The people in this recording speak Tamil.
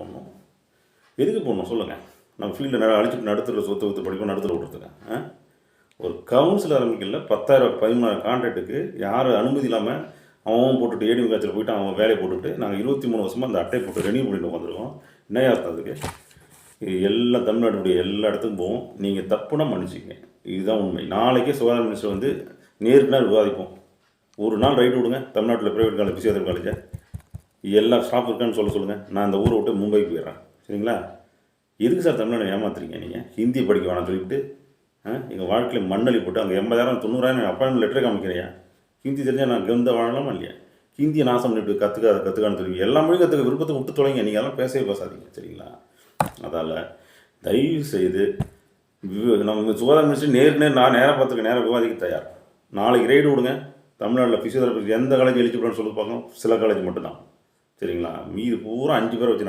போடணும் எதுக்கு போடணும் சொல்லுங்கள் நம்ம ஃபீல்டில் நிறைய அழிச்சுட்டு நடுத்துல சொத்து வித்து படிப்போம் நடுத்துல விட்டுருக்கேன் ஒரு கவுன்சில் ஆரம்பிக்கல பத்தாயிரம் பதிமூணாயிரம் கான்ட்ராக்ட்டுக்கு யார் அனுமதி இல்லாமல் அவன் போட்டுட்டு ஏடிஎம் காய்ச்சல் போயிட்டு அவன் வேலையை போட்டுட்டு நாங்கள் இருபத்தி மூணு வருஷமாக அந்த அட்டை போட்டு ரெனியூ பண்ணிட்டு வந்திருக்கோம் என்ன அதுக்கு? இது எல்லா தமிழ்நாட்டுடைய எல்லா இடத்துக்கும் போவோம். நீங்கள் தப்புனா மன்னிச்சிங்க இதுதான் உண்மை. நாளைக்கே சுகாதார மினிஸ்டர் வந்து நேருக்கு நேர் விவாதிப்போம். ஒரு நாள் ரைட் விடுங்க. தமிழ்நாட்டில் ப்ரைவேட் காலேஜ் பிசியோதெரபி காலேஜை எல்லா ஸ்டாஃப் இருக்கான்னு சொல்ல சொல்லுங்கள் நான் இந்த ஊரை விட்டு மும்பைக்கு போயிடுறேன். சரிங்களா? எதுக்கு சார் தமிழ்நாடு ஏமாத்துறீங்க நீங்கள் ஹிந்தி படிக்க வேணாம் சொல்லிவிட்டு எங்கள் வாழ்க்கையில் மண்ணளி போட்டு அங்கே எண்பதாயிரம் தொண்ணூறாயிரம் அப்பாயின்மெண்ட் லெட்டரே காமிக்கிறியா? ஹிந்தி தெரிஞ்சால் நான் கெந்த வாழலாமா இல்லையா? ஹிந்தியை நாசம் பண்ணிட்டு கற்றுக்காத கற்றுக்கான்னு தெரியும் எல்லா மொழியும் கற்றுக்க விருப்பத்தை விட்டு தொலைங்க. நீங்கள் எல்லாம் பேசவே பேசாதீங்க. சரிங்களா? அதால் தயவு செய்து வி- நம்ம சுகாதார மினிஸ்டர் நேர் நேர் நான் நேராக பார்த்துக்க நேராக விவாதிக்க தயார். நாளைக்கு ரைடு விடுங்க. தமிழ்நாட்டில் ஃபிசியோதெரபி எந்த காலேஜ் எலிஜிபிள்னு சொல்லி பார்க்கணும். சில காலேஜ் மட்டும்தான். சரிங்களா மீது பூரா அஞ்சு பேரை வச்சு